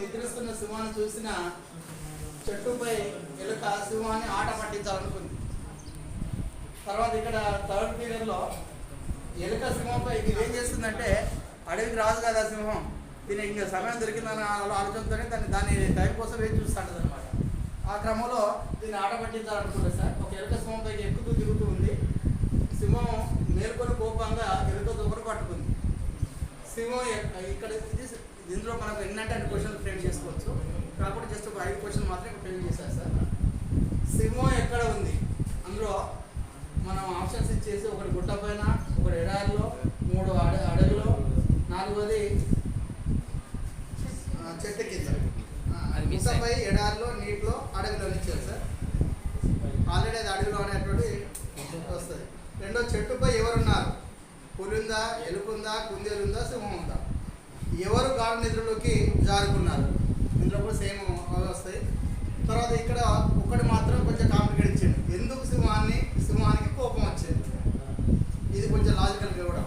నిద్రిస్తున్న సింహాన్ని చూసిన చెట్టుపై ఎలుక సింహాన్ని ఆట పట్టించాలనుకుంది. తర్వాత ఇక్కడ థర్డ్ పీరియడ్లో ఎలుక సింహంపై ఇది ఏం చేస్తుందంటే అడవికి రాదు కదా సింహం దీని ఇంకా సమయం దొరికిందని ఆలోచనతోనే దాన్ని దాని టైం కోసం వేచి చూస్తాడు అనమాట ఆ క్రమంలో దీన్ని ఆట పట్టించాలనుకుంటుంది సార్. ఒక ఎలుక సింహం పైకి ఎక్కుతూ దిగుతూ ఉంది. సింహం మేల్కొని కోపంగా ఎలుక దుబ్బరు పట్టుకుంది సింహం ఇక్కడ ఇది ఇందులో మనకు ఎన్నంటే క్వశ్చన్ మనం ఆప్షన్స్ ఇచ్చేసి ఒకటి గుట్ట పైన ఒకటి ఎడారిలో మూడు అడ అడవిలో నాలుగోది చెట్టు కింద. గుట్టపై ఎడారిలో నీటిలో అడవిలో ఇచ్చారు సార్. ఆల్రెడీ అది అడవిలో అనేటువంటి వస్తుంది. రెండో చెట్టుపై ఎవరున్నారు? పులి ఉందా ఎలుకుందా కుందేలు ఉందా సింహం ఉందా ఎవరు గాఢ నిద్రలోకి జారుకున్నారు? ఇందులో కూడా సేమ్ కొంచెం లాజికల్గా కూడా.